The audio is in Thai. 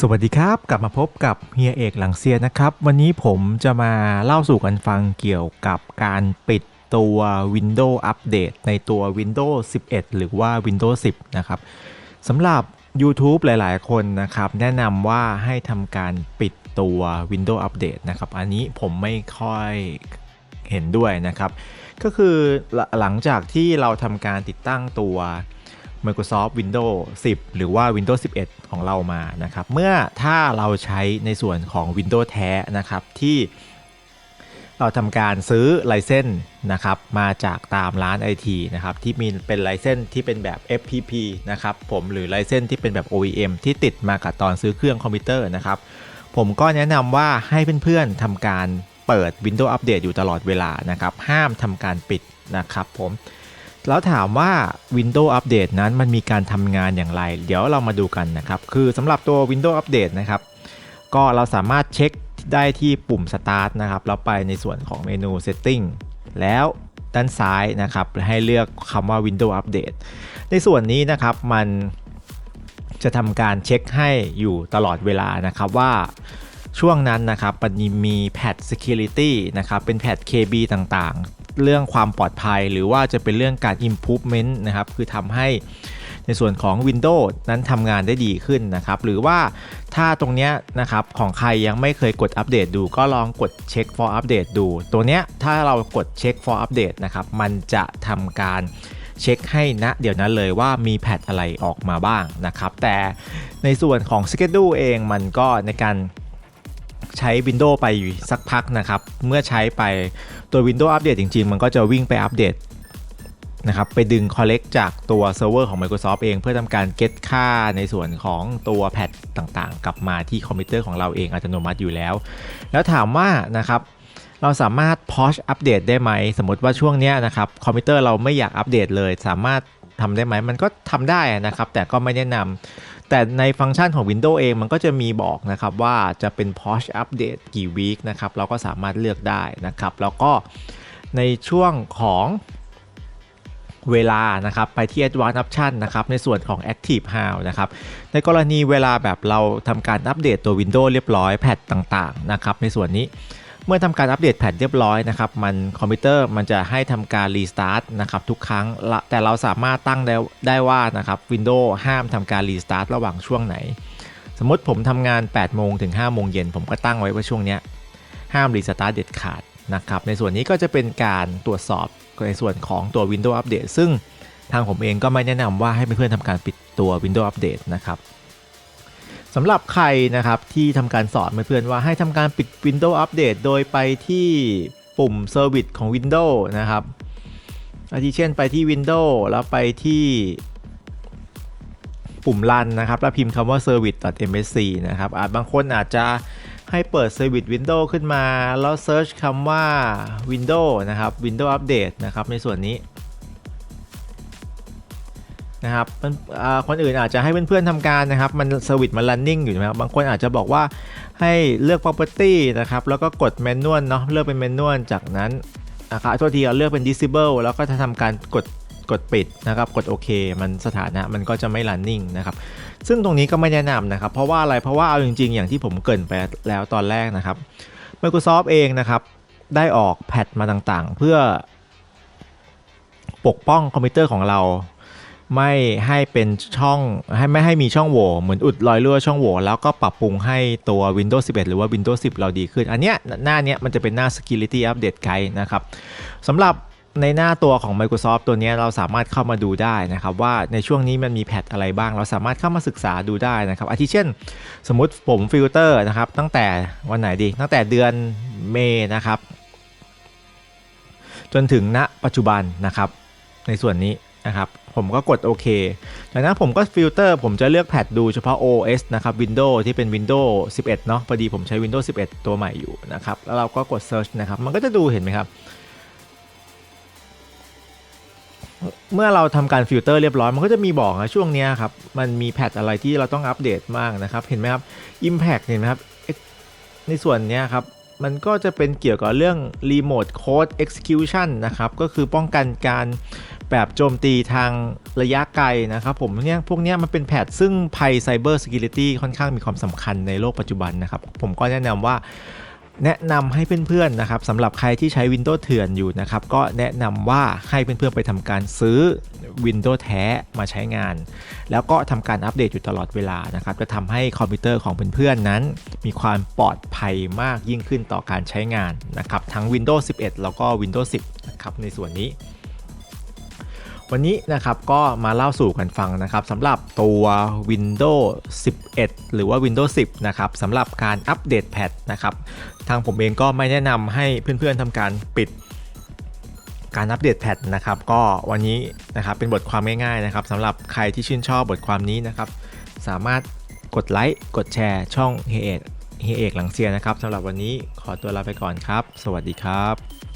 สวัสดีครับ กลับมาพบกับเฮียเอกหลังเซียนะครับ วันนี้ผมจะมาเล่าสู่กันฟังเกี่ยวกับการปิดตัว Windows Update ในตัว Windows 11 หรือว่า Windows 10 นะครับสำหรับ YouTube หลายๆ คนนะครับ แนะนำว่าให้ทำการปิดตัว Windows Update นะครับ อันนี้ผมไม่ค่อยเห็นด้วยนะครับ ก็คือหลังจากที่เราทำการติดตั้งตัว Microsoft Windows 10 หรือว่า Windows 11 ของเรามานะครับ เมื่อถ้าเราใช้ในส่วนของ Windows แท้นะครับที่เราทำการซื้อไลเซนส์นะครับมาจากตามร้าน IT นะครับที่มีเป็นไลเซนส์ที่เป็นแบบ FPP นะครับผมหรือไลเซนส์ที่เป็นแบบ OEM ที่ติดมากับตอนซื้อเครื่องคอมพิวเตอร์นะครับผมก็แนะนำว่าให้เพื่อนๆทำการเปิด Windows Update อยู่ตลอดเวลานะครับห้ามทำการปิดนะครับผม แล้วถามว่า Windows Update นั้นมันมีการทำงานอย่างไร เดี๋ยวเรามาดูกันนะครับ คือสำหรับตัว Windows Update นะครับ ก็เราสามารถเช็คได้ที่ปุ่ม Start นะครับ แล้วไปในส่วนของเมนู Setting แล้วด้านซ้ายนะครับ ให้เลือกคำว่า Windows Update ในส่วนนี้นะครับมันจะทำการเช็คให้อยู่ตลอดเวลานะครับว่าช่วงนั้นนะครับมันมีแพท Security นะครับ เป็นแพท KB ต่างๆ เรื่องความปลอดภัย หรือว่าจะเป็นเรื่องการ improvement นะครับ คือทำให้ในส่วนของ Windows นั้นทำงานได้ดีขึ้นนะครับ หรือว่าถ้าตรงเนี้ยนะครับของใครยังไม่เคยกดอัปเดตดูก็ลองกดเช็ค for update ดู ตัวเนี้ยถ้าเรากดเช็ค for update นะครับมันจะทำการเช็คให้ณเดี๋ยวนั้นเลยว่ามีแพทอะไรออกมาบ้างนะครับ แต่ในส่วนของ Schedule เองมันก็ในการ ใช้ Windows ไปสักพักนะครับ เมื่อใช้ไปตัว Windows อัปเดตจริง ๆ มันก็จะวิ่งไปอัปเดตนะครับไปดึง collect จากตัวเซิร์ฟเวอร์ของ Microsoft เอง เพื่อทำการ get ค่าในส่วนของตัวแพทต่างๆ กลับมาที่คอมพิวเตอร์ของเราเองอัตโนมัติอยู่แล้ว แล้วถามว่านะครับเราสามารถ push อัปเดตได้ไหม สมมติว่าช่วงนี้นะครับคอมพิวเตอร์เราไม่อยากอัปเดตเลย สามารถทำได้ไหม มันก็ทำได้นะครับ แต่ก็ไม่แนะนำ แต่ในฟังก์ชันของ Windows เองมันก็จะมีบอกนะครับว่าจะเป็น push update กี่วีคนะครับเราก็สามารถเลือกได้นะครับ แล้วก็ในช่วงของเวลานะครับไปที่ Advanced Option นะครับในส่วนของ Active How นะครับในกรณีเวลาแบบเราทำการอัปเดตตัว Windows เรียบร้อยแพทต่างๆนะครับในส่วนนี้ เมื่อทำการอัปเดตแพทเรียบร้อยนะครับมันคอมพิวเตอร์มันจะให้ทำการรีสตาร์ทนะครับทุกครั้ง แต่เราสามารถตั้งได้ได้ว่านะครับ Windows ห้ามทำการรีสตาร์ทระหว่างช่วงไหน สมมติผมทำงาน 8 โมงถึง 5 โมงเย็น ผมก็ตั้งไว้ว่าช่วงเนี้ยห้ามรีสตาร์ทเด็ดขาดนะครับในส่วนนี้ก็จะเป็นการตรวจสอบในส่วนของตัว Windows Update ซึ่งทางผมเองก็ไม่แนะนำว่าให้เพื่อนๆทำการปิดตัว Windows Update นะครับ สำหรับใครนะครับที่ทำการสอนเพื่อนๆว่าให้ทำการปิด Windows Update โดยไปที่ปุ่ม Service ของ Windows นะครับอาทิเช่นไปที่ Windows แล้วไปที่ปุ่ม Run นะครับ แล้วพิมพ์คำว่า service.msc นะครับ อาจบางคนอาจจะให้เปิด Service Windows ขึ้นมา แล้ว Search คำว่า Windows นะครับ Windows Update นะครับ ในส่วนนี้ นะครับมันคนอื่นอาจจะให้เพื่อนๆทำการนะครับ มันสวิตมัน running อยู่นะครับ บางคนอาจจะบอกว่าให้เลือก property นะครับ แล้วก็กด manual เนาะเลือกเป็น manual จากนั้นนะครับโทษทีเราเลือกเป็น disable แล้วก็จะทำการกดกดปิดนะครับ กดโอเค มันสถานะมันก็จะไม่ running นะครับ ซึ่งตรงนี้ก็ไม่แนะนำนะครับ เพราะว่าอะไร เพราะว่าเอาจริงๆ อย่างที่ผมเกินไปแล้วตอนแรกนะครับ Microsoft เองนะครับ ได้ออกแพทมาต่างๆ เพื่อปกป้องคอมพิวเตอร์ของเรา ไม่ให้เป็นช่องให้ไม่ให้มีช่องโหว่เหมือนอุดรอยรั่วช่องโหว่แล้วก็ปรับปรุงให้ตัว Windows 11 หรือว่า Windows 10 เราดีขึ้น อันเนี้ยหน้าเนี้ยมันจะเป็นหน้า Security Update Guide นะครับสำหรับในหน้าตัวของ Microsoft ตัวนี้เราสามารถเข้ามาดูได้นะครับว่าในช่วงนี้มันมีแพทอะไรบ้าง เราสามารถเข้ามาศึกษาดูได้นะครับอาทิเช่น สมมติผมฟิลเตอร์นะครับตั้งแต่วันไหนดี ตั้งแต่เดือนเมษนะครับ จนถึงณปัจจุบันนะครับ ในส่วนนี้ นะครับ ผมก็กดโอเค จากนั้นผมก็ฟิลเตอร์ผมจะเลือกแพทดูเฉพาะ OS นะครับ Windows ที่เป็น Windows 11 เนาะพอดีผมใช้ Windows 11 ตัวใหม่อยู่นะครับ แล้วเราก็กด Search นะครับ มันก็จะดูเห็นไหมครับ เมื่อเราทำการฟิลเตอร์เรียบร้อย มันก็จะมีบอกนะช่วงนี้ครับ มันมีแพทอะไรที่เราต้องอัปเดตมากนะครับ เห็นไหมครับ Impact เห็นไหมครับ ในส่วนนี้ครับมันก็จะเป็นเกี่ยวกับเรื่อง Remote Code Execution นะครับ ก็คือป้องกันการ แบบโจมตีทางระยะไกลนะครับผมเนี่ยพวกนี้มันเป็นแพทซึ่งภัยไซเบอร์ e กิลิตี้ค่อนข้างมีความสำคัญในโลกปัจจุบันนะครับ ผมก็แนะนำว่าแนะนำให้เพื่อนๆนะครับสำหรับใครที่ใช้ Windows เถื่อนอยู่นะครับ ก็แนะนำว่าให้เพื่อนๆไปทำการซื้อ Windows แท้มาใช้งาน แล้วก็ทำการอัปเดตอยู่ตลอดเวลานะครับ จะทำให้คอมพิวเตอร์ของเพื่อนๆนั้น มีความปลอดภัยมากยิ่งขึ้นต่อการใช้งานนะครับ ทั้ง Windows 11 แล้วก็ Windows 10 นะครับในส่วนนี้ วันนี้นะครับก็มาเล่าสู่กันฟังนะครับสำหรับตัว Windows 11 หรือว่า Windows 10 นะครับสำหรับการอัปเดตแพทนะครับทางผมเองก็ไม่แนะนำให้เพื่อนๆทำการปิดการอัปเดตแพทนะครับก็วันนี้นะครับเป็นบทความง่ายๆนะครับสำหรับใครที่ชื่นชอบบทความนี้นะครับสามารถกดไลค์กดแชร์ช่องเฮเอกเฮเอกหลังเซียนะครับสำหรับวันนี้ขอตัวลาไปก่อนครับ สวัสดีครับ